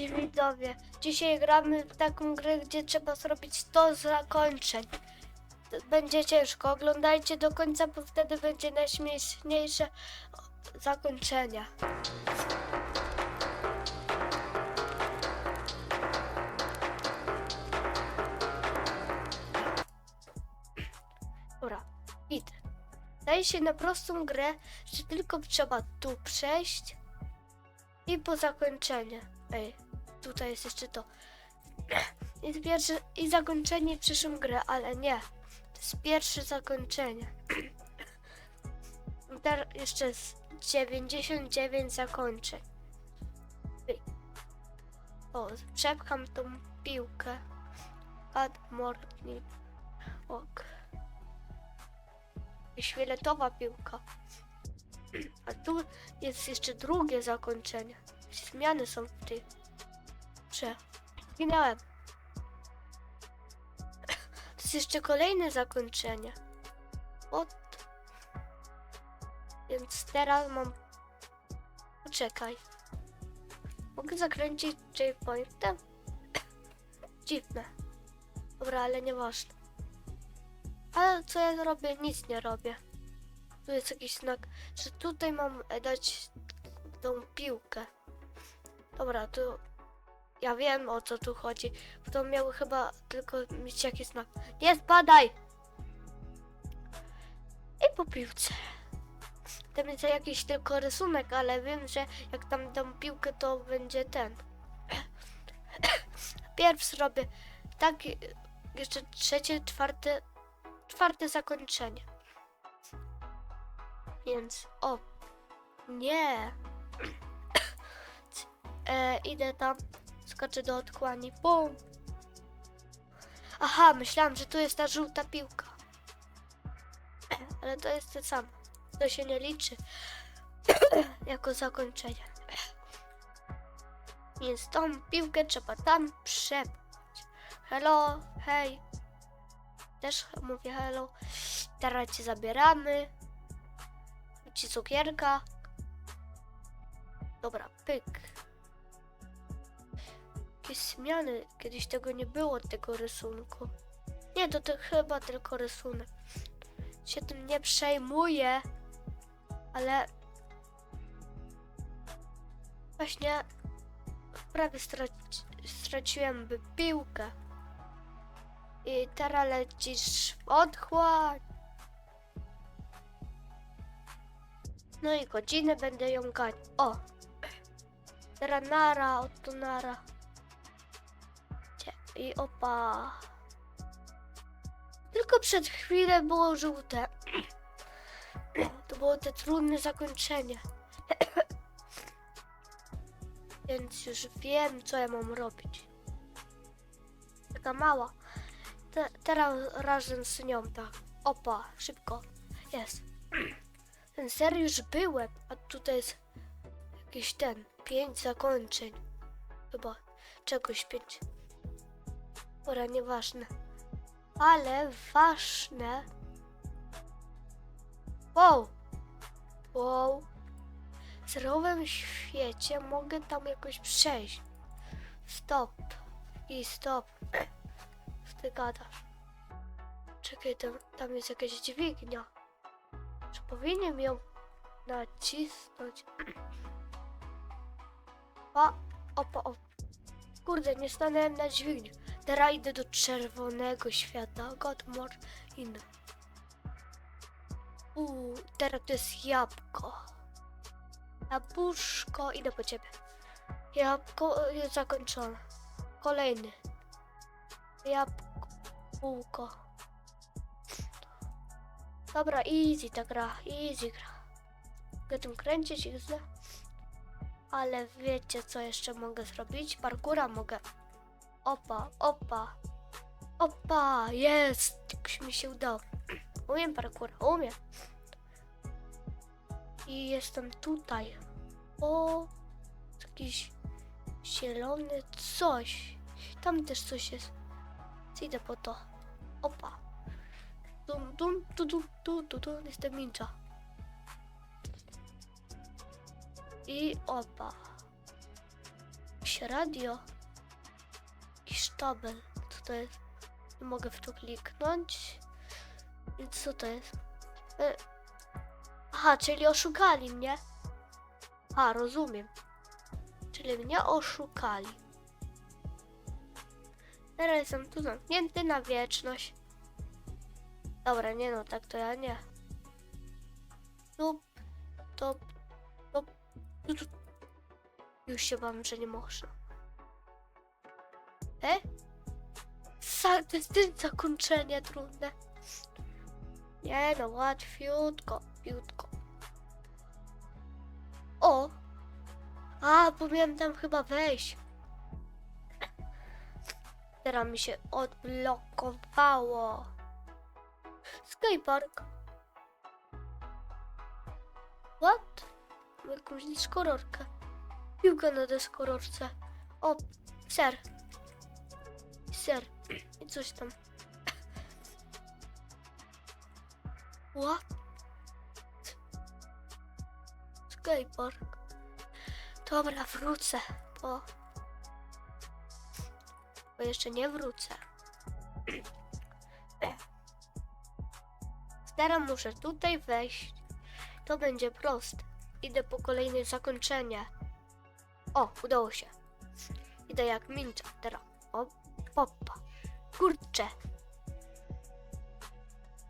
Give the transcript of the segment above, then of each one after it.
Cześć widzowie. Dzisiaj gramy w taką grę, gdzie trzeba zrobić 100 zakończeń. Będzie ciężko. Oglądajcie do końca, bo wtedy będzie najśmieszniejsze zakończenia. Dobra, idę. Daje się na prostą grę, że tylko trzeba tu przejść i po zakończenie. Ej, tutaj jest jeszcze to. I, pierwsze, i zakończenie przyszłą grę, ale nie. To jest pierwsze zakończenie. Teraz jeszcze jest 99 zakończeń. O, przepcham tą piłkę. Add morning. Ok. I fioletowa piłka. A tu jest jeszcze drugie zakończenie. Zmiany są w tej grze. Zginąłem. To jest jeszcze kolejne zakończenie. Ot. Więc teraz mam... Poczekaj. Mogę zakręcić checkpointem? Dziwne. Dobra, ale nieważne. Ale co ja robię? Nic nie robię. Tu jest jakiś znak, że tutaj mam dać tą piłkę. Dobra, to ja wiem o co tu chodzi. Bo to miał chyba tylko mieć jakiś znak. Nie spadaj! I po piłce. Tam jest jakiś tylko rysunek, ale wiem, że jak tam dam piłkę, to będzie ten. Pierwszy robię tak, jeszcze trzecie, czwarte, czwarte zakończenie. Więc, o, nie. E, idę tam, skoczę do otchłani, bum. Aha, myślałam, że to jest ta żółta piłka. Ale to jest to samo. To się nie liczy jako zakończenie. Więc tą piłkę trzeba tam przepchać. Hello, hej. Też mówię hello. Teraz cię zabieramy. Ci cukierka. Dobra, pyk. Jakieś zmiany. Kiedyś tego nie było, tego rysunku. Nie, to, to chyba tylko rysunek. Się tym nie przejmuję. Ale... Właśnie... Prawie straci straciłem by piłkę. I teraz lecisz w otchłań. No i godzinę będę ją gać. O! Teraz nara, oto nara. I opa. Tylko przed chwilą było żółte. To było te trudne zakończenie. Więc już wiem, co ja mam robić. Taka mała. Te, teraz razem z nią tak. Opa, szybko. Jest. Ten ser już byłem, a tutaj jest jakiś ten, pięć zakończeń. Chyba czegoś pięć. Pora nieważne. Ale ważne. Wow! Wow! W zerowym świecie mogę tam jakoś przejść. Stop. I stop. Ty gadasz? Czekaj, tam, tam jest jakaś dźwignia. Czy powinienem ją nacisnąć? A, opa, o. Kurde, nie stanąłem na dźwigni. Teraz idę do czerwonego świata. God more in. Uuu, teraz to jest jabłko. Jabłuszko, idę po ciebie. Jabłko y, jest zakończone. Kolejny. Jabłko. Dobra, easy ta gra, easy gra. Mogę tym kręcić i. Ale wiecie co jeszcze mogę zrobić? Parkura mogę. Opa, opa. Opa, jest! Jak mi się udało. Umiem parkura, umiem. I jestem tutaj. O, jakiś zielony coś. Tam też coś jest. Idę po to. Opa. Dum, dum, tu, dum, tu, tu, tu, jestem ninja. I opa. Jakieś radio. Jakiś sztabel. Co to jest? Nie mogę w to kliknąć. I co to jest? E... Aha, czyli oszukali mnie. A, rozumiem. Czyli mnie oszukali. Teraz jestem tu zamknięty na wieczność. Dobra, nie no, tak to ja nie. Tup, top, top. Już się bałem, że nie można. E? Sa to jest zakończenie trudne. Nie no, łatwiutko, piutko. O! A, miałem tam chyba wejść. Teraz mi się odblokowało. Skypark. What? Jakąś deskororkę. Piłkę na deskororce. O, ser. Ser. I coś tam. What? Skypark. Dobra, wrócę, bo... Bo jeszcze nie wrócę. Teraz muszę tutaj wejść. To będzie proste. Idę po kolejne zakończenie. O, udało się. Idę jak minczak teraz. O, popa. Kurczę.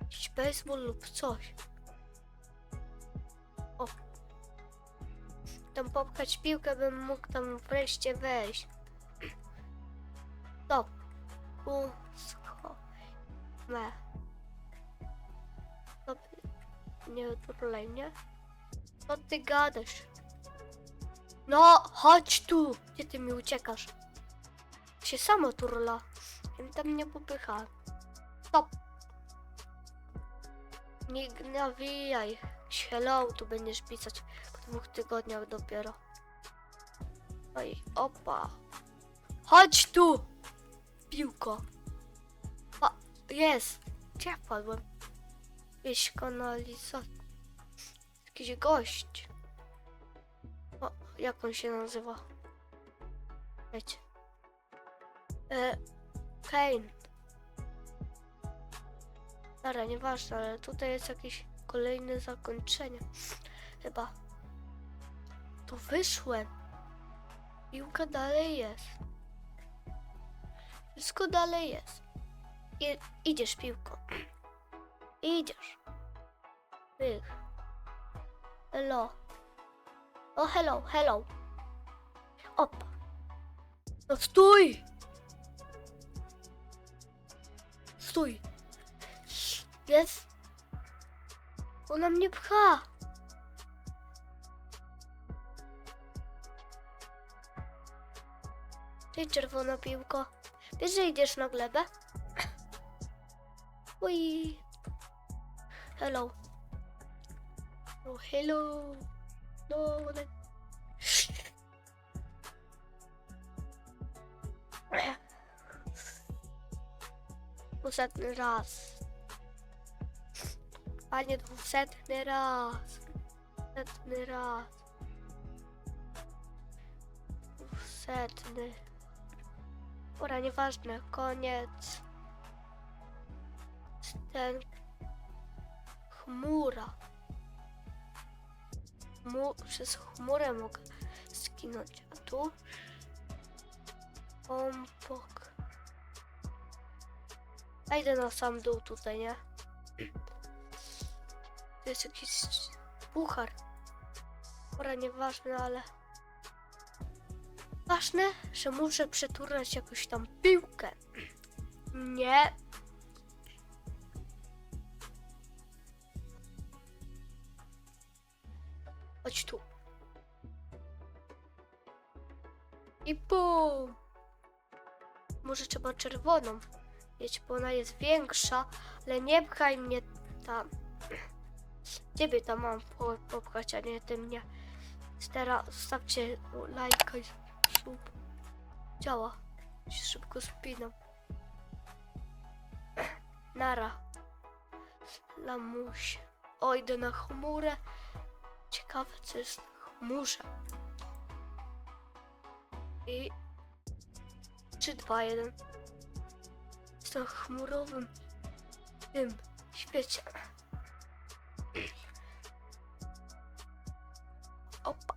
Jakiś baseball lub coś. O. Tam popchać piłkę, bym mógł tam wreszcie wejść. Stop. U, scho. Me. Stop. Nie turlej mnie. Co ty gadasz? No, chodź tu! Gdzie ty mi uciekasz? Się samo turla. Ja tam nie popycha. Stop! Nie nawijaj. Hello, tu będziesz pisać po dwóch tygodniach dopiero. Oj, opa. Chodź tu! Piłko. A, jest. Gdzie ja padłem? Jakiś kanalizator. Jakiś gość. O, jak on się nazywa? Wiecie. E, Kane. Dobra, nieważne, ale tutaj jest jakieś kolejne zakończenie. Chyba. To wyszłem. Piłka dalej jest. Wszystko dalej jest. I, idziesz piłko. Idziesz. Wych. Hello. O, hello, hello. Opa. No stój! Stój. Jest. Ona mnie pcha. Ty czerwona piłko. Wiesz, że idziesz na glebę? Ui. Hello. Oh, hello. No, one... Dwusetny raz. Panie, dwusetny raz. Dwusetny raz. Dwusetny. Pora, nieważne. Koniec. Ten... Chmura. Mu, przez chmurę mogę skinąć. A tu? Pompok. A idę na sam dół tutaj, nie? To jest jakiś puchar. Pora nieważne, ale... Ważne, że muszę przeturnąć jakąś tam piłkę. Nie. Chodź tu. I pum. Może trzeba czerwoną mieć, bo ona jest większa, ale nie pchaj mnie tam. Ciebie tam mam po- popchać, a nie ty mnie. Teraz zostawcie lajka i sub. Działa. Się szybko spinam. Nara. Lamusie. O, idę na chmurę. Ciekawe, co jest na chmurze. I 3, 2, 1. Chmurowym tym świecie. Opa.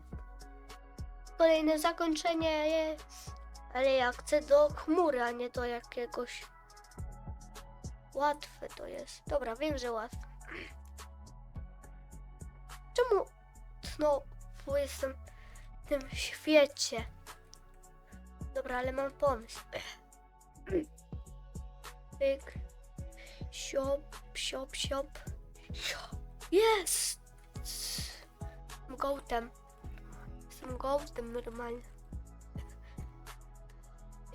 Kolejne zakończenie jest. Ale ja chcę do chmury, a nie do jakiegoś. Łatwe to jest. Dobra, wiem, że łatwe. Czemu znowu jestem w tym świecie? Dobra, ale mam pomysł. Pyk. Siop, siop, siop. Jest! Jestem gołtem. Jestem gołtem normalnie.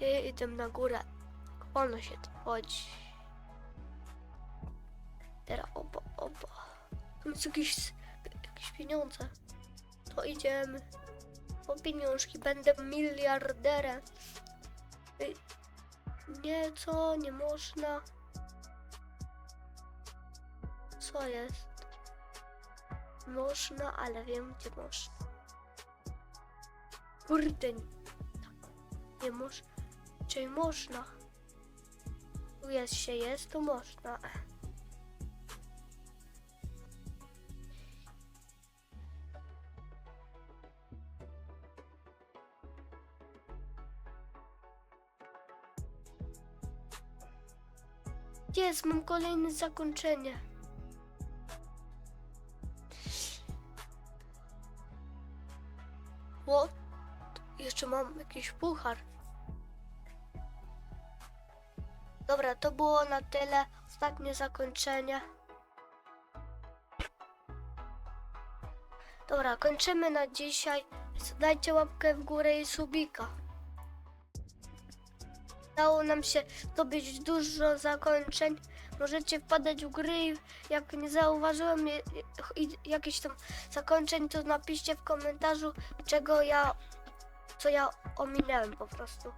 I idę na górę. Wolno się tu chodzi. Teraz oba, oba. Tam jest jakieś, jakieś pieniądze. To idziemy. Po pieniążki będę miliarderem. Nie, co? Nie można. Co jest? Można, ale wiem gdzie można. Kurde. nie- Nie można. Czyli można. Tu jest się jest, to można. Jest, mam kolejne zakończenie. O, jeszcze mam jakiś puchar. Dobra, to było na tyle. Ostatnie zakończenie. Dobra, kończymy na dzisiaj. Dajcie łapkę w górę i subika. Udało nam się zdobyć dużo zakończeń. Możecie wpadać w gry jak nie zauważyłem jakichś tam zakończeń, to napiszcie w komentarzu, czego ja, co ja ominąłem po prostu.